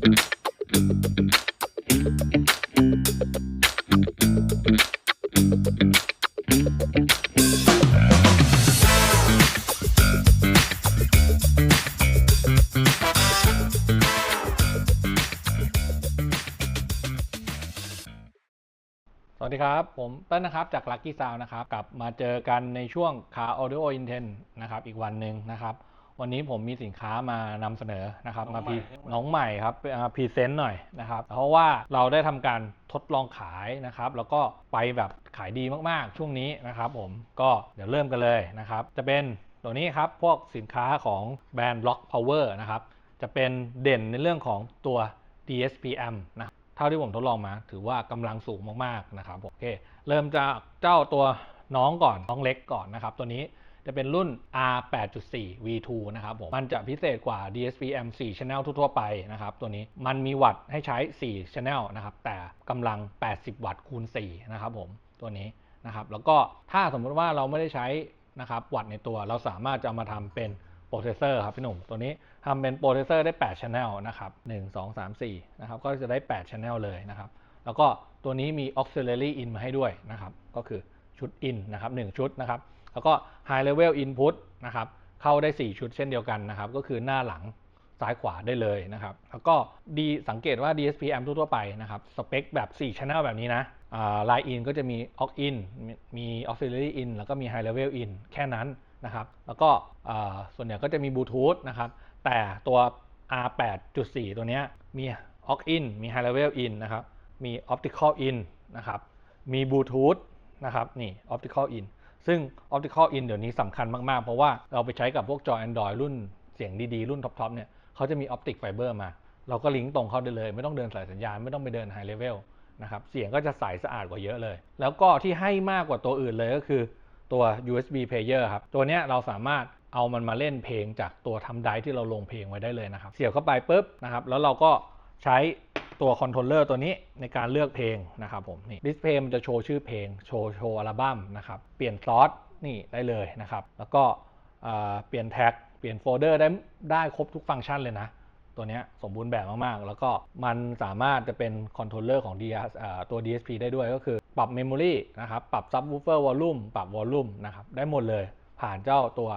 สวัสดีครับ ผมเต้นนะครับ จาก Lucky Sound นะครับ กลับมาเจอกันในช่วง Car Audio Intent นะครับ อีกวันหนึ่งนะครับ วันนี้ผมมีสินค้ามานำเสนอนะครับน้มาองพรีใหม่ใช่ไหมน้องใหม่ครับพรีเซนต์หน่อยนะครับเพราะว่าเราได้ทำการทดลองขายนะครับ แล้วก็ไปแบบขายดีมากๆ ช่วงนี้นะครับผมก็เดี๋ยวเริ่มกันเลยนะครับ จะเป็นตัวนี้ครับพวกสินค้าของแบรนด์ Block Power นะครับจะเป็นเด่นในเรื่องของตัว DSPM นะครับเท่าที่ผมทดลองมา ถือว่ากำลังสูงมากๆนะครับผมโอเคเริ่มจากเจ้าตัวน้องก่อนน้องเล็กก่อนนะครับ ตัวนี้ จะเป็นรุ่น R8.4 V2 นะครับผม มันจะพิเศษกว่า DSPM 4 Channel ทั่วๆไปนะครับตัวนี้ มันมีวัตต์ให้ใช้ 4 Channel นะครับ แต่กำลัง 80 วัตต์คูณ 4 นะครับผม ตัวนี้นะครับ แล้วก็ถ้าสมมติว่าเราไม่ได้ใช้นะครับวัตต์ในตัว เราสามารถจะเอามาทำเป็นโปรเซสเซอร์ครับพี่หนุ่ม ตัวนี้ทำเป็นโปรเซสเซอร์ได้ 8 Channel นะครับ 1 2 3 4 นะครับ ก็จะได้ 8 Channel เลยนะครับ แล้วก็ตัวนี้มี auxiliary in มาให้ด้วยนะครับ ก็คือชุด in นะครับ1ชุดนะครับ แล้วก็ high level input นะครับเข้าได้ 4 ชุดเช่นเดียวกันนะครับ ก็คือหน้าหลังซ้ายขวาได้เลยนะครับ แล้วก็ดีสังเกตว่า DSPM ทั่วไปนะครับ สเปคแบบ 4 channel แบบนี้นะอ่า line in ก็จะมี aux in มี auxiliary in แล้วก็มี high level in แค่นั้นนะครับ แล้วก็ส่วนใหญ่ก็จะมีบลูทูธนะครับ แต่ตัว R8.4 ตัวนี้มี aux in มี high level in นะครับ มี optical in นะครับ มีบลูทูธนะครับ นี่ optical in ซึ่ง optical in เดี๋ยวนี้สำคัญมากๆ เพราะว่าเราไปใช้กับพวกจอ Android รุ่นเสียงดีๆ รุ่นท็อปๆเนี่ยเขาจะมี optic fiber มา เราก็ลิงก์ตรงเข้าได้เลย ไม่ต้องเดินสายสัญญาณ ไม่ต้องไปเดิน high level นะครับเสียงก็จะใสสะอาดกว่าเยอะเลย แล้วก็ที่ให้มากกว่าตัวอื่นเลยก็คือตัว USB player ครับ ตัวเนี้ยเราสามารถเอามันมาเล่นเพลงจากตัวทำไดที่เราลงเพลงไว้ได้เลยนะครับ เสียบเข้าไปปุ๊บนะครับ แล้วเราก็ใช้ ตัวคอนโทรลเลอร์ตัวนี้ในการเลือกเพลงนะครับผมนี่ดิสเพย์มันจะโชว์ชื่อเพลงโชว์โชว์อัลบั้มนะครับเปลี่ยนซอสนี่ได้เลยนะครับ แล้วก็เปลี่ยนแท็กเปลี่ยนโฟลเดอร์ได้ได้ครบทุกฟังก์ชันเลยนะ ตัวนี้สมบูรณ์แบบมาก ๆ แล้วก็มันสามารถจะเป็นคอนโทรลเลอร์ของ DS เอ่อตัว DSP ได้ด้วยก็คือปรับ Memory นะครับปรับ Subwoofer Volume ปรับ Volume นะครับได้หมดเลยผ่านเจ้าตัว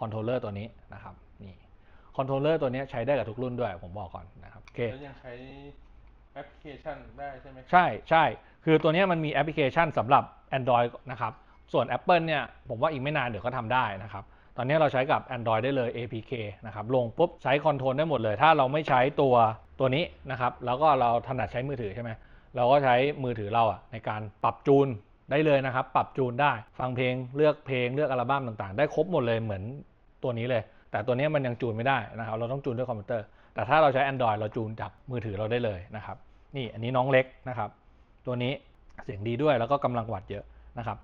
คอนโทรลเลอร์ตัวนี้นะครับนี่คอนโทรลเลอร์ตัวนี้ใช้ได้กับทุกรุ่นด้วยผมบอกก่อนนะครับโอเคแล้วยังใช้ แอปพลิเคชันได้ใช่ไหมใช่ใช่คือตัวนี้มันมีแอปพลิเคชันสำหรับ Android นะครับ ส่วน Apple เนี่ยผมว่าอีกไม่นานเดี๋ยวก็ทำได้นะครับ ตอนนี้เราใช้กับ Android ได้เลย APK นะครับ ลงปุ๊บใช้คอนโทรลได้หมดเลย ถ้าเราไม่ใช้ตัวตัวนี้นะครับ แล้วก็เราถนัดใช้มือถือใช่ไหม เราก็ใช้มือถือเราอะในการปรับจูนได้เลยนะครับ ปรับจูนได้ ฟังเพลง เลือกเพลง เลือกอัลบั้มต่างๆ ได้ครบหมดเลยเหมือนตัวนี้เลย แต่ตัวนี้มันยังจูนไม่ได้นะครับ เราต้องจูนด้วยคอมพิวเตอร์ แต่ถ้าเราใช้ Android เราจูนจากมือถือเราได้เลยนะครับ นี่อันนี้น้องเล็กนะครับ ตัวนี้เสียงดีด้วยแล้วก็กำลังวัดเยอะนะครับ